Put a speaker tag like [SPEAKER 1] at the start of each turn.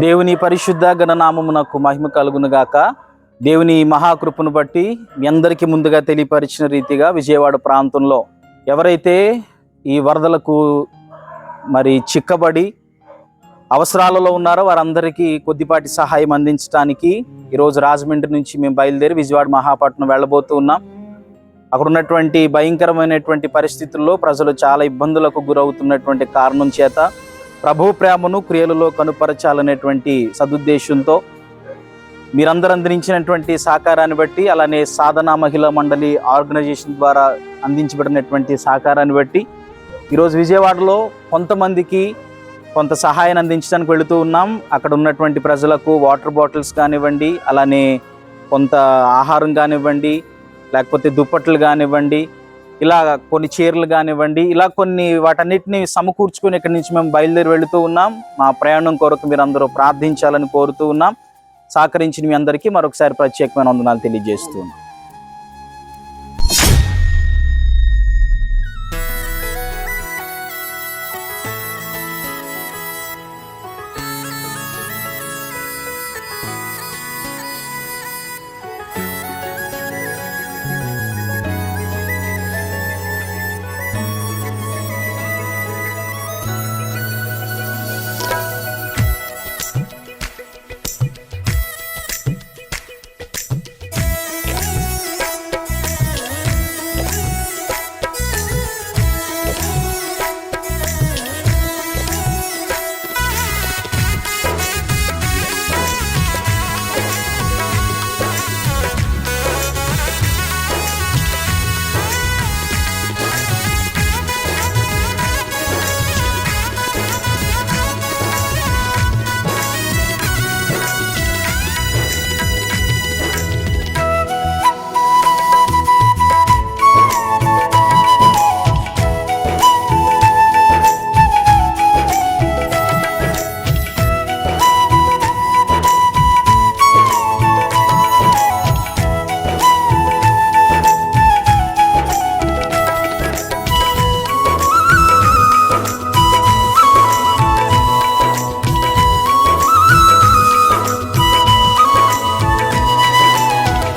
[SPEAKER 1] దేవుని పరిశుద్ధ గణనామమునకు మహిమ కలుగును గాక. దేవుని మహాకృపను బట్టి మీ అందరికీ ముందుగా తెలియపరిచిన రీతిగా విజయవాడ ప్రాంతంలో ఎవరైతే ఈ వరదలకు మరి చిక్కబడి అవసరాలలో ఉన్నారో వారందరికీ కొద్దిపాటి సహాయం అందించడానికి ఈరోజు రాజమండ్రి నుంచి మేము బయలుదేరి విజయవాడ మహాపట్నం వెళ్ళబోతూ ఉన్నాం. అక్కడ ఉన్నటువంటి భయంకరమైనటువంటి పరిస్థితుల్లో ప్రజలు చాలా ఇబ్బందులకు గురవుతున్నటువంటి కారణం చేత ప్రభు ప్రేమను క్రియలలో కనుపరచాలనేటువంటి సదుద్దేశంతో మీరందరూ అందించినటువంటి సహకారాన్ని బట్టి అలానే సాధన మహిళా మండలి ఆర్గనైజేషన్ ద్వారా అందించబడినటువంటి సహకారాన్ని బట్టి ఈరోజు విజయవాడలో కొంతమందికి కొంత సహాయాన్ని అందించడానికి వెళుతూ ఉన్నాం. అక్కడ ఉన్నటువంటి ప్రజలకు వాటర్ బాటిల్స్ కానివ్వండి అలానే కొంత ఆహారం కానివ్వండి లేకపోతే దుప్పట్లు కానివ్వండి ఇలా కొన్ని చీరలు కానివ్వండి ఇలా కొన్ని వాటన్నిటిని సమకూర్చుకొని ఇక్కడి నుంచి మేము బయలుదేరి వెళుతూ ఉన్నాం. మా ప్రయాణం కొరకు మీరు అందరూ ప్రార్థించాలని కోరుతూ ఉన్నాం. సహకరించిన మీ అందరికీ మరొకసారి ప్రత్యేకమైన వందనాలు తెలియజేస్తూ ఉన్నాం.